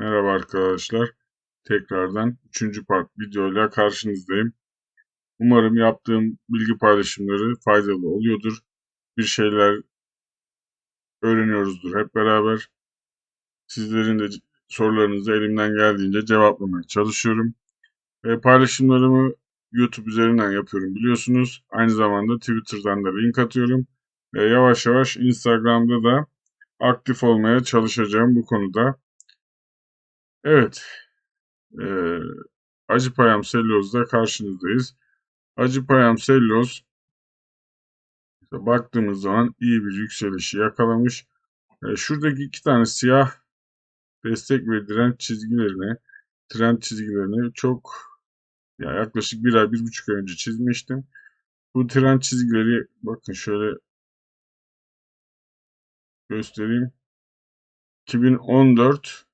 Merhaba arkadaşlar. Tekrardan 3. part videoyla karşınızdayım. Umarım yaptığım bilgi paylaşımları faydalı oluyordur. Bir şeyler öğreniyoruzdur hep beraber. Sizlerin de sorularınızı elimden geldiğince cevaplamaya çalışıyorum. E, paylaşımlarımı YouTube üzerinden yapıyorum biliyorsunuz. Aynı zamanda Twitter'dan da link atıyorum. E, yavaş yavaş Instagram'da da aktif olmaya çalışacağım bu konuda. Evet. Ee, Acıpayam Selloz'da karşınızdayız. Acıpayam Selloz işte baktığımız zaman iyi bir yükselişi yakalamış. Ee, şuradaki iki tane siyah destek ve direnç çizgilerini, trend çizgilerini çok ya yaklaşık bir ay, bir buçuk ay önce çizmiştim. Bu trend çizgileri bakın şöyle göstereyim. 2014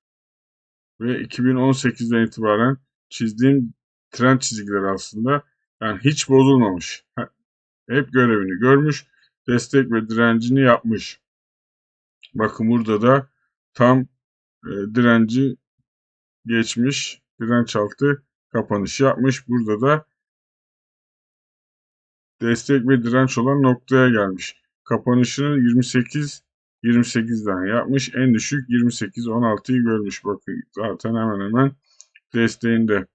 ve 2018'den itibaren çizdiğim trend çizgileri aslında yani hiç bozulmamış. Hep görevini görmüş, destek ve direncini yapmış. Bakın burada da tam e, direnci geçmiş, direnç altı kapanış yapmış. Burada da destek ve direnç olan noktaya gelmiş. Kapanışını 28 28'den yapmış. En düşük 28-16'yı görmüş. Bakın zaten hemen hemen desteğinde.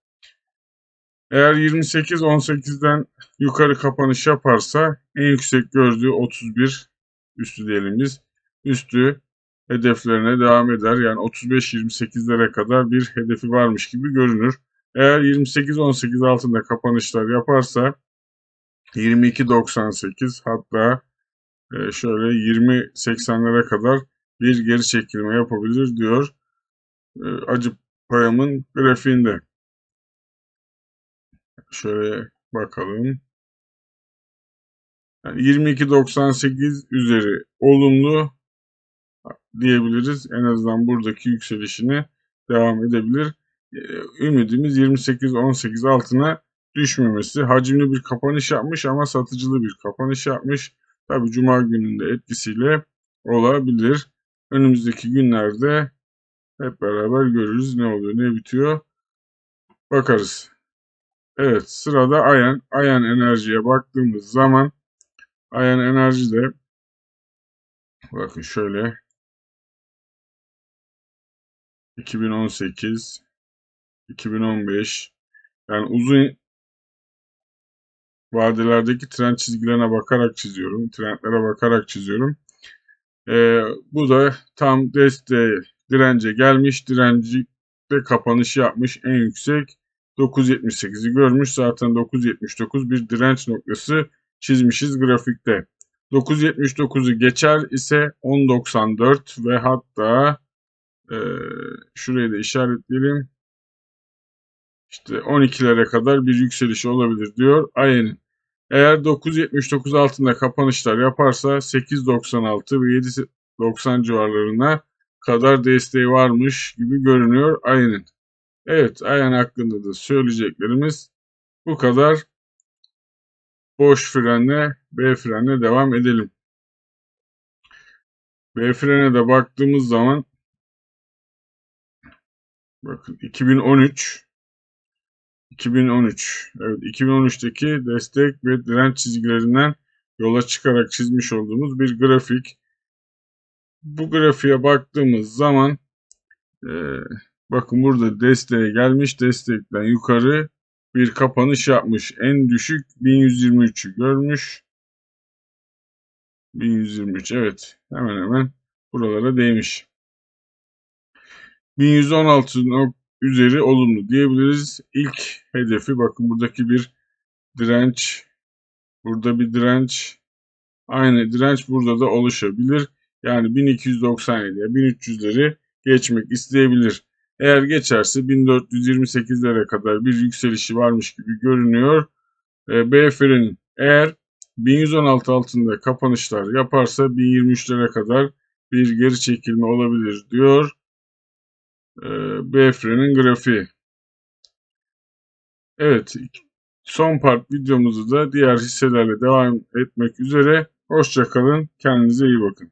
Eğer 28-18'den yukarı kapanış yaparsa en yüksek gördüğü 31 üstü diyelim biz. Üstü hedeflerine devam eder. Yani 35-28'lere kadar bir hedefi varmış gibi görünür. Eğer 28-18 altında kapanışlar yaparsa 22-98 hatta şöyle 20-80'lere kadar bir geri çekilme yapabilir diyor e, acı payamın grafiğinde. Şöyle bakalım. Yani 22.98 üzeri olumlu diyebiliriz. En azından buradaki yükselişini devam edebilir. E, ümidimiz 28-18 altına düşmemesi. Hacimli bir kapanış yapmış ama satıcılı bir kapanış yapmış. Tabi Cuma gününde etkisiyle olabilir. Önümüzdeki günlerde hep beraber görürüz ne oluyor ne bitiyor. Bakarız. Evet sırada Ayan. Ayan enerjiye baktığımız zaman Ayan enerji de bakın şöyle 2018 2015 yani uzun vadelerdeki trend çizgilerine bakarak çiziyorum. Trendlere bakarak çiziyorum. Ee, bu da tam desteğe, dirence gelmiş. Direnci de kapanış yapmış. En yüksek 9.78'i görmüş. Zaten 9.79 bir direnç noktası çizmişiz grafikte. 9.79'u geçer ise 10.94 ve hatta e, şurayı da işaretleyelim. İşte 12'lere kadar bir yükseliş olabilir diyor Ayen'in. Eğer 9.79 altında kapanışlar yaparsa 8.96 ve 7.90 civarlarına kadar desteği varmış gibi görünüyor Ayen'in. Evet Ayen hakkında da söyleyeceklerimiz bu kadar. Boş frenle B frenle devam edelim. B frene de baktığımız zaman bakın 2013 2013. Evet 2013'teki destek ve direnç çizgilerinden yola çıkarak çizmiş olduğumuz bir grafik. Bu grafiğe baktığımız zaman e, bakın burada desteğe gelmiş. Destekten yukarı bir kapanış yapmış. En düşük 1123'ü görmüş. 1123 evet hemen hemen buralara değmiş. 1116 üzeri olumlu diyebiliriz. İlk hedefi bakın buradaki bir direnç. Burada bir direnç. Aynı direnç burada da oluşabilir. Yani 1297'ye 1300'leri geçmek isteyebilir. Eğer geçerse 1428'lere kadar bir yükselişi varmış gibi görünüyor. E, B frenin eğer 1116 altında kapanışlar yaparsa 1023'lere kadar bir geri çekilme olabilir diyor. B frenin grafiği. Evet. Son part videomuzu da diğer hisselerle devam etmek üzere. Hoşçakalın. Kendinize iyi bakın.